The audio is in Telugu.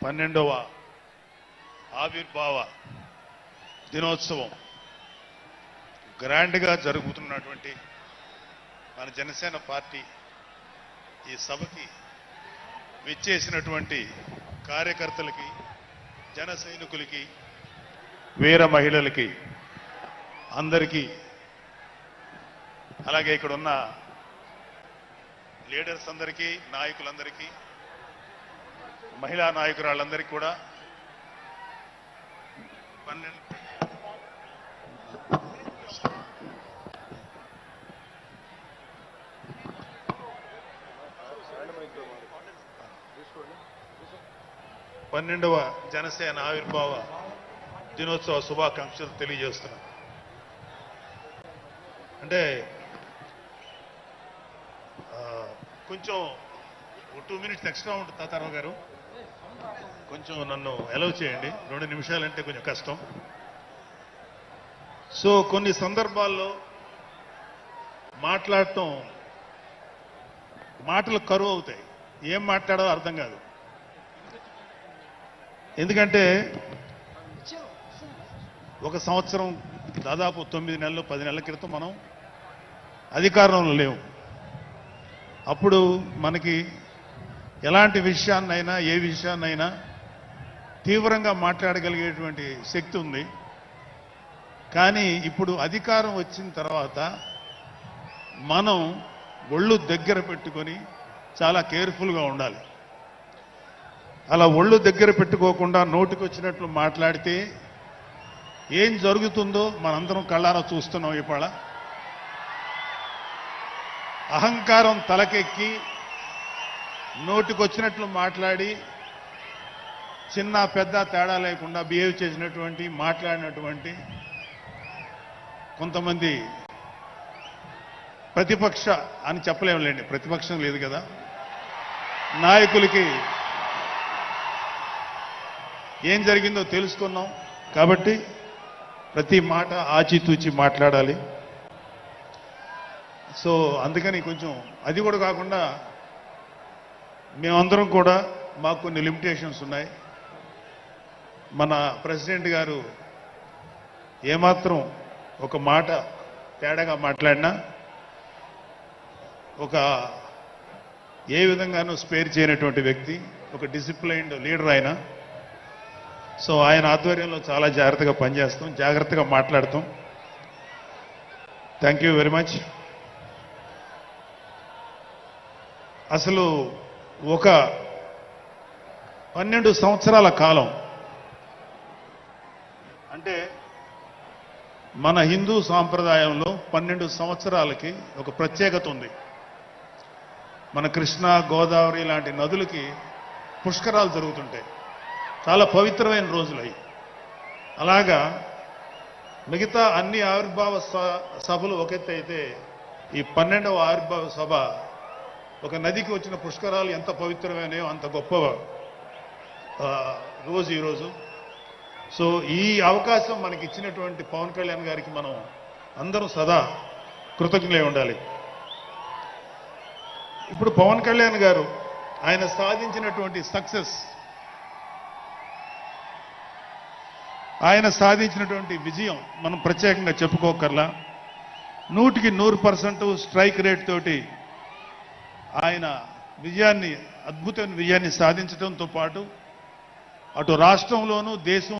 పన్నెండవ ఆవిర్భావ దినోత్సవం గ్రాండ్గా జరుగుతున్నటువంటి మన జనసేన పార్టీ ఈ సభకి విచ్చేసినటువంటి కార్యకర్తలకి జన సైనికులకి వీర మహిళలకి అందరికీ అలాగే ఇక్కడ ఉన్న లీడర్స్ అందరికీ నాయకులందరికీ మహిళా నాయకురాళ్ళందరికీ కూడా పన్నెండు పన్నెండవ జనసేన ఆవిర్భావ దినోత్సవ శుభాకాంక్షలు తెలియజేస్తున్నాను. అంటే కొంచెం టూ మినిట్స్ ఎక్స్ట్రా ఉంటుంది తాతారావు గారు. కొంచెం నన్ను అలౌ చేయండి. రెండు నిమిషాలంటే కొంచెం కష్టం. సో కొన్ని సందర్భాల్లో మాట్లాడటం మాటలు కరువు అవుతాయి. ఏం మాట్లాడో అర్థం కాదు. ఎందుకంటే ఒక సంవత్సరం దాదాపు తొమ్మిది నెలలు పది నెలల క్రితం మనం అధికారంలో లేవు అప్పుడు మనకి ఎలాంటి విషయాన్నైనా ఏ విషయాన్నైనా తీవ్రంగా మాట్లాడగలిగేటువంటి శక్తి ఉంది. కానీ ఇప్పుడు అధికారం వచ్చిన తర్వాత మనం ఒళ్ళు దగ్గర పెట్టుకొని చాలా కేర్ఫుల్గా ఉండాలి. అలా ఒళ్ళు దగ్గర పెట్టుకోకుండా నోటికి వచ్చినట్లు మాట్లాడితే ఏం జరుగుతుందో మనందరం కళ్ళారా చూస్తున్నాం ఇవాళ. అహంకారం తలకెక్కి నోటికొచ్చినట్లు మాట్లాడి చిన్న పెద్ద తేడా లేకుండా బిహేవ్ చేసినటువంటి మాట్లాడినటువంటి కొంతమంది ప్రతిపక్ష అని చెప్పలేములేండి ప్రతిపక్షం లేదు కదా. నాయకులకి ఏం జరిగిందో తెలుసుకున్నాం. కాబట్టి ప్రతి మాట ఆచితూచి మాట్లాడాలి. సో అందుకని కొంచెం అది కూడా కాకుండా మేమందరం కూడా మాకు కొన్ని లిమిటేషన్స్ ఉన్నాయి. మన ప్రెసిడెంట్ గారు ఏమాత్రం ఒక మాట తేడాగా మాట్లాడినా ఒక ఏ విధంగానూ స్పేర్ చేయనటువంటి వ్యక్తి ఒక డిసిప్లైన్డ్ లీడర్ ఆయన సో ఆయన ఆధ్వర్యంలో చాలా జాగ్రత్తగా పనిచేస్తాం జాగ్రత్తగా మాట్లాడతాం. థ్యాంక్ యూ వెరీ మచ్ అసలు ఒక పన్నెండు సంవత్సరాల కాలం. అంటే మన హిందూ సాంప్రదాయంలో పన్నెండు సంవత్సరాలకి ఒక ప్రత్యేకత ఉంది. మన కృష్ణ గోదావరి లాంటి నదులకి పుష్కరాలు జరుగుతుంటాయి. చాలా పవిత్రమైన రోజులు అవి. అలాగా మిగతా అన్ని ఆవిర్భావ సభలు ఒక అయితే ఈ పన్నెండవ ఆవిర్భావ సభ ఒక నదికి వచ్చిన పుష్కరాలు ఎంత పవిత్రమైనయో అంత గొప్ప రోజు ఈరోజు సో ఈ అవకాశం మనకి ఇచ్చినటువంటి పవన్ కళ్యాణ్ గారికి మనం అందరం సదా కృతజ్ఞులై ఉండాలి. ఇప్పుడు పవన్ కళ్యాణ్ గారు ఆయన సాధించినటువంటి సక్సెస్ ఆయన సాధించినటువంటి విజయం మనం ప్రత్యేకంగా చెప్పుకోకర్లా. నూటికి నూరు పర్సెంట్ స్ట్రైక్ రేట్ తోటి ఆయన విజయాన్ని అద్భుతమైన విజయాన్ని సాధించడంతో పాటు అటు రాష్ట్రంలోనూ దేశం